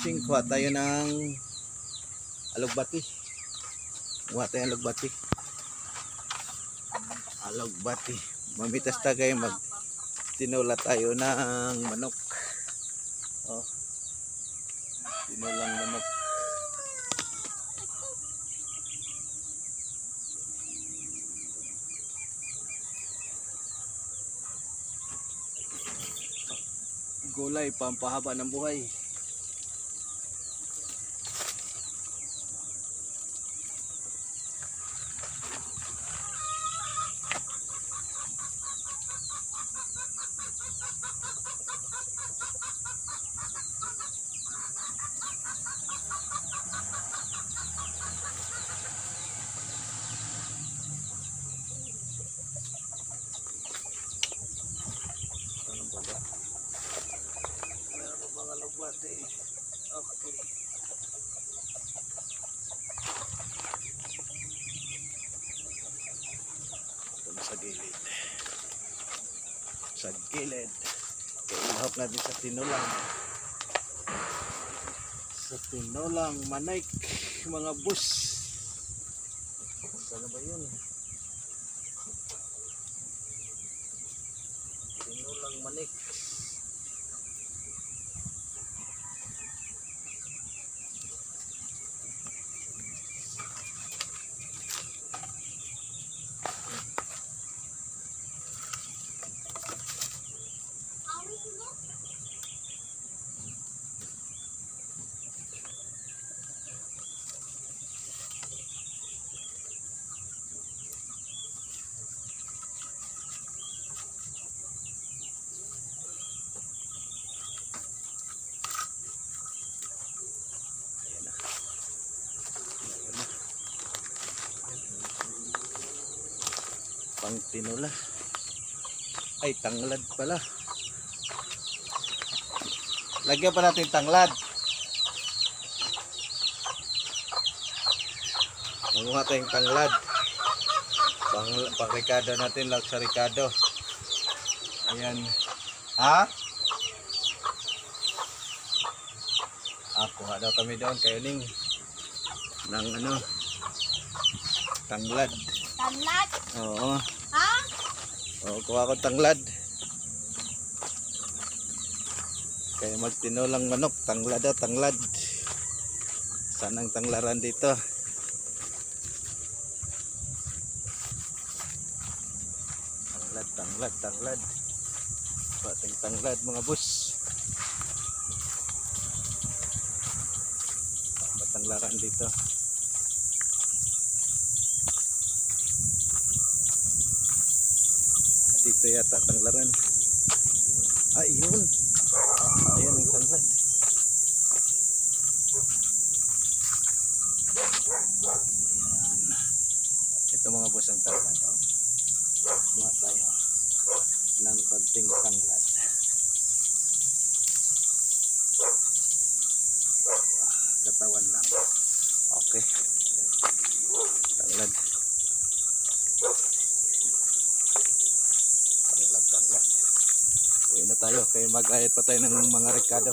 Pusing, kuha tayo ng alugbati. Kuha tayo ng alugbati. Alugbati. Mamitas tagay mag tinula tayo ng manok. Oh. Tinulang manok. Gulay, pampahaba ng buhay. Sa gilid. Kailahok natin sa tinulang. Sa tinulang manik. Mga bus. Sana ba yun? Tinulang manik. Pang tinula. Ay, tanglad pala. Lagyan pa natin tanglad. Manguha tayong tanglad. Pang, pang Ricardo natin, lag sa Ricardo. Ayan. Ha? Ah, kuha daw kami doon kayo ning ng ano tanglad. Tanlat? Oo. Ha? Oo, kuha ko tanglad. Kaya magtinulang manok, tanglad daw, tanglad. Saan ang tanglaran dito? Tanglad, tanglad, tanglad. Pating tanglad mga bus. Matanglaran dito. Dito yata tanglaran. Ah, yun. Ayan ang tanglad. Ayan. Ito mga boss ang tanglad. Oh. Kuha tayo ng konting tanglad. Ah, Katawan lang. Okay. Ayan. Tanglad. Tanglad, tanglad. Uwi na tayo. Kaya mag-ayat pa tayo ng mga rekado.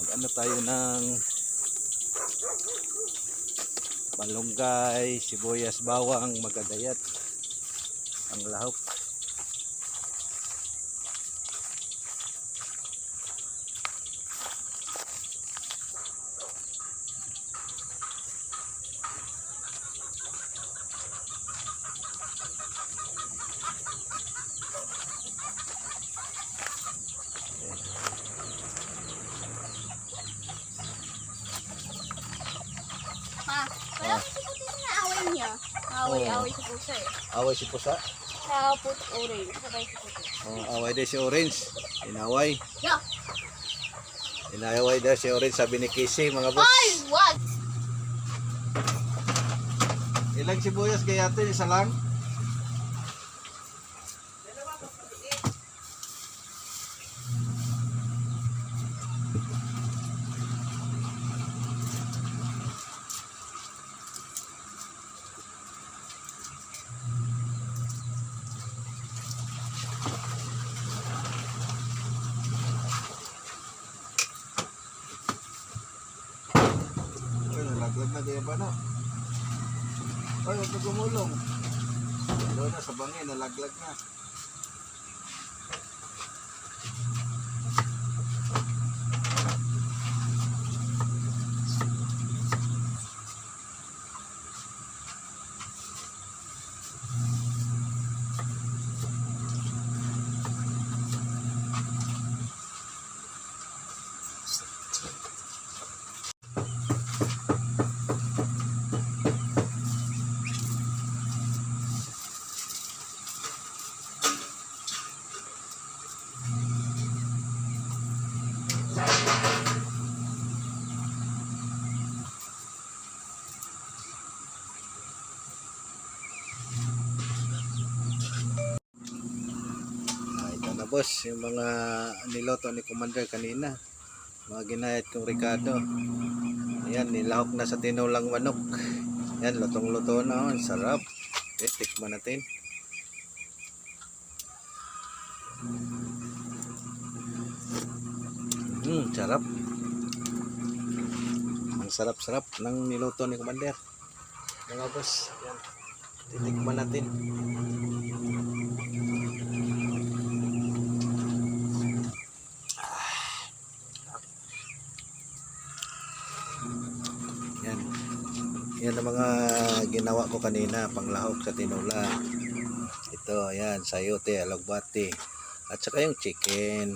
Mag-ano tayo ng malunggay, sibuyas, bawang, magadayat, ang lahok. Ha? Wala ko si puti na away niya. Away, Oo. away si pusa eh. Away si Pusa. Sa put orange, sabay si puti. Oh, away din si Orange. Inaway. Yeah. Inaway daw si Orange sabi ni Casey mga boss. Ay, wag! Ilang sibuyas kaya ito? Isa lang? Ay, huwag ka gumulong. Doon na sa bangin, nalaglag na. Boss, yung mga niloto ni Commander kanina. Mga ginayat kong Ricardo. Ayan, nilahok na sa tinulang manok. Yan, lutong-luto na. Oh. Ang sarap. Okay, tikman natin. Hmm, sarap. Ang sarap-sarap ng niluto ni Commander. Mga boss, yan. Titikman natin. Yan ang mga ginawa ko kanina, panglahok sa tinula. Ito, yan, sayote, alagbati. At saka yung chicken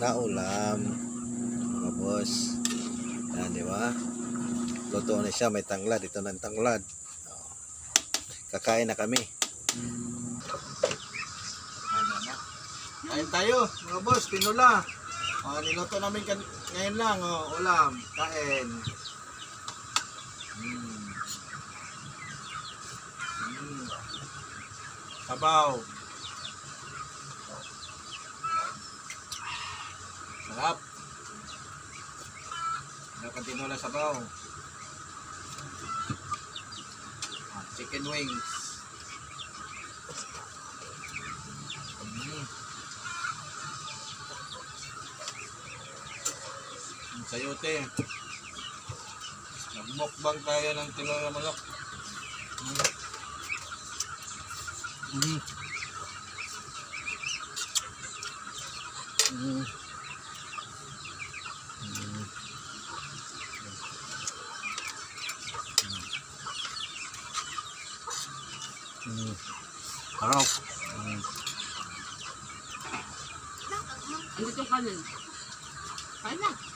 na ulam. Mga boss. Yan, di ba? Luto na siya, may tanglad. Ito ng tanglad. Kakain na kami. Kain tayo, mga boss, tinula. Oh, niluto namin ngayon lang, oh, ulam, kain. Mm. Sabaw. Sarap. Dapat tinola sabaw. Ah, chicken wings. Mm. Sayote. Nagmukbang tayo ng tinola manok. Mm. Mm. Mm. Mm. Mm. Harap. Mm. Andito ka nun. Kaya na.